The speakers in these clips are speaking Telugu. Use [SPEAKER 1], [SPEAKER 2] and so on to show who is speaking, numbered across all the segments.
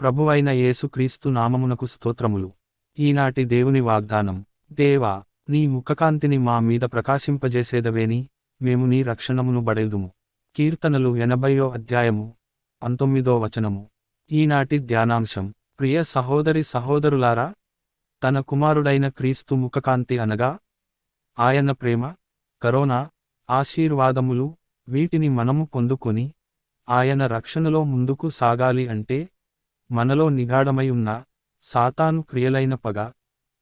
[SPEAKER 1] ప్రభువైన యేసుక్రీస్తు నామమునకు స్తోత్రములు. ఈనాటి దేవుని వాగ్దానం దేవా నీ ముఖకాంతిని మా మీద ప్రకాశింపజేసేదవేని? మేము నీ రక్షణమును బడేదుము. కీర్తనలు ఎనభయో అధ్యాయము పంతొమ్మిదో వచనము. ఈనాటి ధ్యానాంశం ప్రియ సహోదరి సహోదరులారా తన కుమారుడైన క్రీస్తు ముఖకాంతి అనగా ఆయన ప్రేమ కరోనా ఆశీర్వాదములు వీటిని మనము పొందుకొని ఆయన రక్షణలో ముందుకు సాగాలి అంటే మనలో నిగాఢమై ఉన్న సాతాను క్రియలైన పగ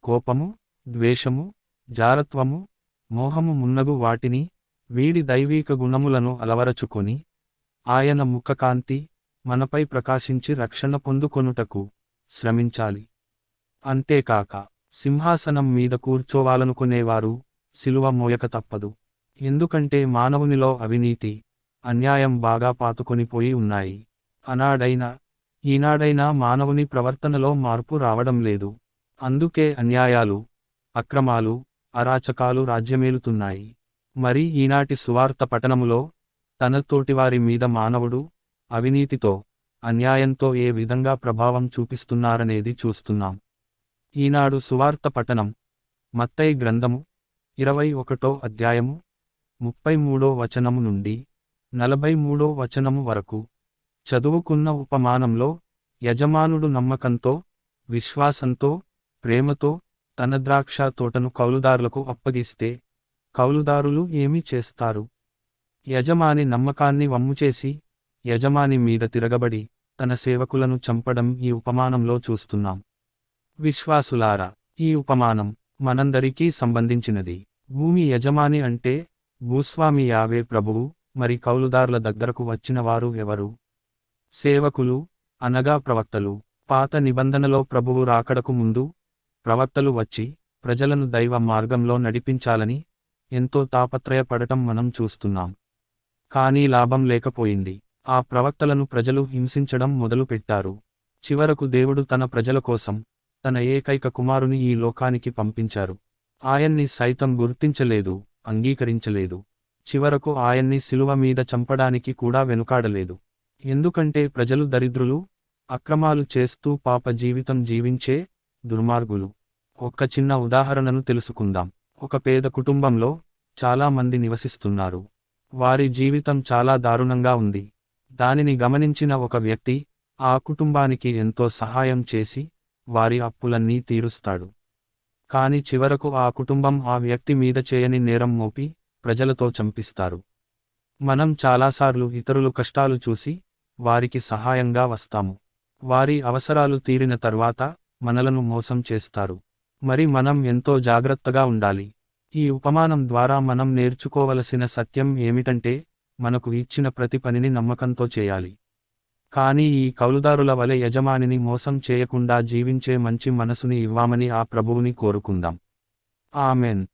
[SPEAKER 1] కోపము ద్వేషము జారత్వము మోహము మున్నగు వాటిని వీడి దైవీక గుణములను అలవరచుకొని ఆయన ముఖకాంతి మనపై ప్రకాశించి రక్షణ పొందుకొనుటకు శ్రమించాలి. అంతేకాక సింహాసనం మీద కూర్చోవాలనుకునేవారు సిలువ మోయక తప్పదు. ఎందుకంటే మానవునిలో అవినీతి అన్యాయం బాగా పాతుకొనిపోయి ఉన్నాయి. అనాడైనా ఈనాడైనా మానవుని ప్రవర్తనలో మార్పు రావడం లేదు. అందుకే అన్యాయాలు అక్రమాలు అరాచకాలు రాజ్యమేలుతున్నాయి. మరి ఈనాటి సువార్త పఠనములో తన తోటివారి మీద మానవుడు అవినీతితో అన్యాయంతో ఏ విధంగా ప్రభావం చూపిస్తున్నారనేది చూస్తున్నాం. ఈనాడు సువార్త పఠనం మత్తయి గ్రంథము ఇరవై ఒకటో అధ్యాయము ముప్పై మూడో వచనము నుండి నలభై మూడో వచనము వరకు చదువుకున్న ఉపమానంలో యజమానుడు నమ్మకంతో విశ్వాసంతో ప్రేమతో తన ద్రాక్ష తోటను కౌలుదారులకు అప్పగిస్తే కౌలుదారులు ఏమి చేస్తారు? యజమాని నమ్మకాన్ని వమ్ముచేసి యజమాని మీద తిరగబడి తన సేవకులను చంపడం ఈ ఉపమానంలో చూస్తున్నాం. విశ్వాసులారా ఈ ఉపమానం మనందరికీ సంబంధించినది. భూమి యజమాని అంటే భూస్వామి యావే ప్రభువు మరి కౌలుదారుల దగ్గరకు వచ్చిన వారు ఎవరు? సేవకులు అనగా ప్రవక్తలు పాత నిబంధనలో ప్రభువు రాకడకు ముందు ప్రవక్తలు వచ్చి ప్రజలను దైవ మార్గంలో నడిపించాలని ఎంతో తాపత్రయపడటం మనం చూస్తున్నాం. కానీ లాభం లేకపోయింది. ఆ ప్రవక్తలను ప్రజలు హింసించడం మొదలుపెట్టారు. చివరకు దేవుడు తన ప్రజల కోసం తన ఏకైక కుమారుని ఈ లోకానికి పంపించారు. ఆయన్ని సైతం గుర్తించలేదు అంగీకరించలేదు. చివరకు ఆయన్ని శిలువ మీద చంపడానికి కూడా వెనుకాడలేదు. ఎందుకంటే ప్రజలు దరిద్రులు అక్రమాలు చేస్తూ పాప జీవితం జీవించే దుర్మార్గులు. ఒక్క చిన్న ఉదాహరణను తెలుసుకుందాం. ఒక పేద కుటుంబంలో చాలా మంది నివసిస్తున్నారు. వారి జీవితం చాలా దారుణంగా ఉంది. దానిని గమనించిన ఒక వ్యక్తి ఆ కుటుంబానికి ఎంతో సహాయం చేసి వారి అప్పులన్నీ తీరుస్తాడు. కాని చివరకు ఆ కుటుంబం ఆ వ్యక్తి మీద చేయని నేరం మోపి ప్రజలతో చంపిస్తారు. మనం చాలాసార్లు ఇతరులు కష్టాలు చూసి వారికి సహాయంగా వస్తాము. వారి అవసరాలు తీరిన తర్వాత మనలను మోసం చేస్తారు. మరి మనం ఎంతో జాగ్రత్తగా ఉండాలి. ఈ ఉపమానం ద్వారా మనం నేర్చుకోవలసిన సత్యం ఏమిటంటే మనకు ఇచ్చిన ప్రతి పనిని నమ్మకంతో చేయాలి. కానీ ఈ కౌలుదారుల వలె యజమానిని మోసం చేయకుండా జీవించే మంచి మనసుని ఇవ్వామని ఆ ప్రభువుని కోరుకుందాం. ఆమెన్.